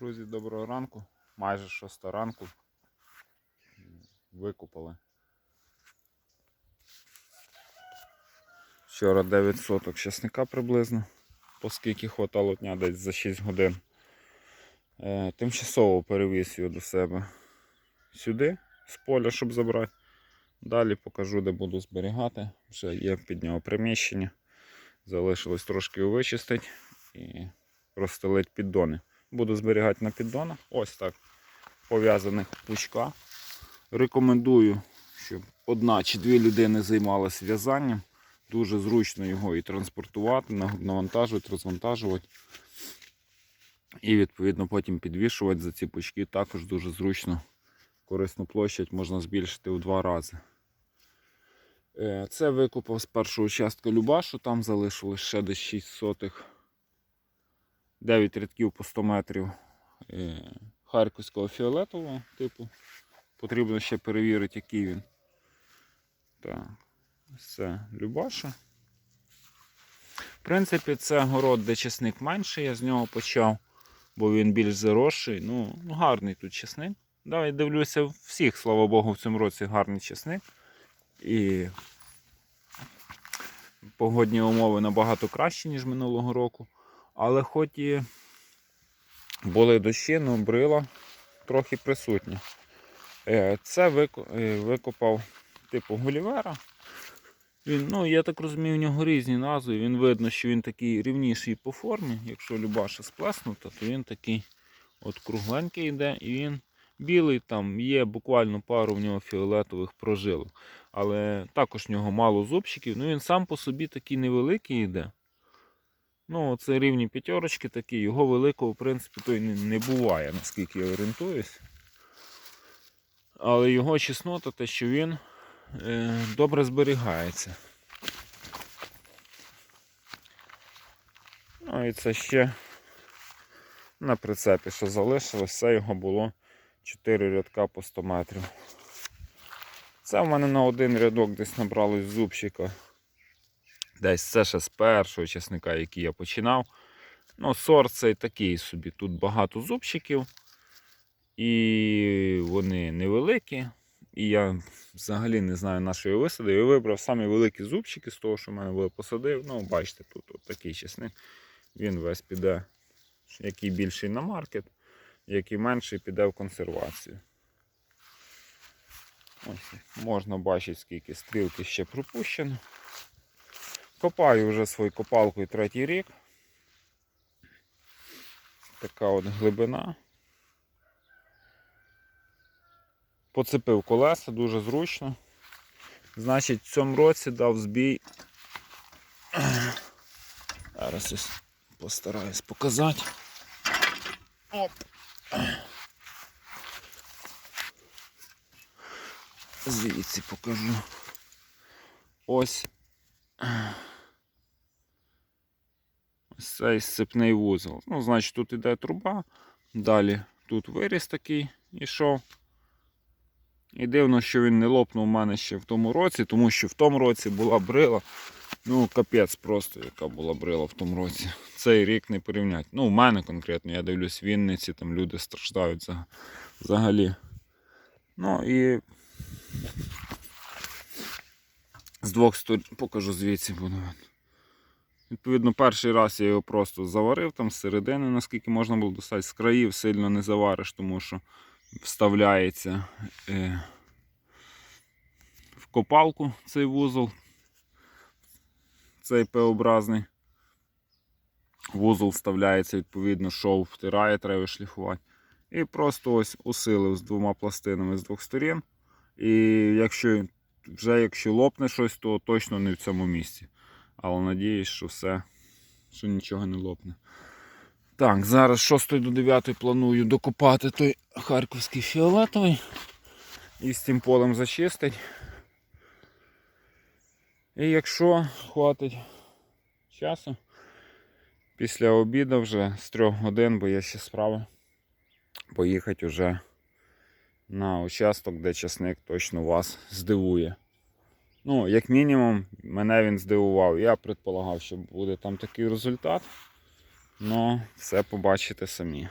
Друзі, доброго ранку. Майже шоста ранку. Викупали. Вчора 9 соток часника приблизно, оскільки хватало дня десь за 6 годин. Е, тимчасово перевіз його до себе сюди, з поля, щоб забрати. Далі покажу, де буду зберігати. Вже є під нього приміщення. Залишилось трошки вичистити і розстелити піддони. Буду зберігати на піддонах. Ось так. Пов'язаних пучка. Рекомендую, щоб одна чи дві людини займалися в'язанням. Дуже зручно його і транспортувати, навантажувати, розвантажувати. І відповідно потім підвішувати за ці пучки. Також дуже зручно. Корисну площадь можна збільшити у два рази. Е, Це викупав з першого участка Любашу, там залишилось ще десь 6 сотих. 9 рядків по 100 метрів харківського фіолетового типу. Потрібно ще перевірити, який він. Так, це Любаша. В принципі, це город, де чесник менший, я з нього почав, бо він більш заросший. Ну, гарний тут чесник. Да, я дивлюся, всіх, слава Богу, в цьому році гарний чесник. І погодні умови набагато кращі, ніж минулого року. Але хоч і були дощі, ну брила трохи присутні. Е, Це е, викопав типу Гулівера. Він, ну, я так розумію, в нього різні назви. Він видно, що він такий рівніший по формі. Якщо Любаша сплеснута, то він такий от кругленький йде і він білий, там є буквально пару в нього фіолетових прожилок. Але також в нього мало зубчиків. Ну він сам по собі такий невеликий йде. Ну, це рівні п'ятерочки такі, його великого, в принципі, то й не, буває, наскільки я орієнтуюсь. Але його чеснота, те, що він е, добре зберігається. Ну і це ще на прицепі, що залишилось, це його було 4 рядка по 100 метрів. Це в мене на один рядок десь набралось зубчика. Десь це ще з першого чесника, який я починав. Ну, сорт цей такий собі. Тут багато зубчиків. І вони невеликі. І я взагалі не знаю, на що я висадив. Я вибрав самі великі зубчики з того, що в мене були посадив. Ну, бачите, тут от такий чесник. Він весь піде, який більший на маркет, який менший піде в консервацію. Ось, можна бачити, скільки стрілки ще пропущено. Копаю вже свою копалкою третій рік. Така от глибина. Поцепив колеса, дуже зручно. Значить, в цьому році дав збій. Зараз ось постараюсь показати. Оп. Звідси покажу. Ось. Цей сцепний вузол. Ну, значить, тут іде труба, далі тут виріс такий ішов. І дивно, що він не лопнув у мене ще в тому році, тому що в тому році була брила. Ну, капець просто, яка була брила в тому році. Цей рік не порівняти. Ну, у мене конкретно, я дивлюсь в Вінниці, там люди страждають взагалі. Ну і з двох сторін покажу звідси буду. Відповідно, перший раз я його просто заварив там з середини, наскільки можна було достати. З країв сильно не завариш, тому що вставляється е, в копалку цей вузол, цей П-образний. Вузол вставляється, відповідно, шов втирає, треба шліфувати. І просто ось усилив з двома пластинами з двох сторін. І якщо вже якщо лопне щось, то точно не в цьому місці. Але надіюсь, що все, що нічого не лопне. Так, зараз з 6 до 9 планую докопати той харківський фіолетовий і з цим полем зачистить. І якщо хватить часу, після обіду вже з 3 годин, бо є ще справи, поїхати вже на участок, де часник точно вас здивує. Ну, як мінімум, мене він здивував. Я предполагав, що буде там такий результат. Ну, все побачите самі.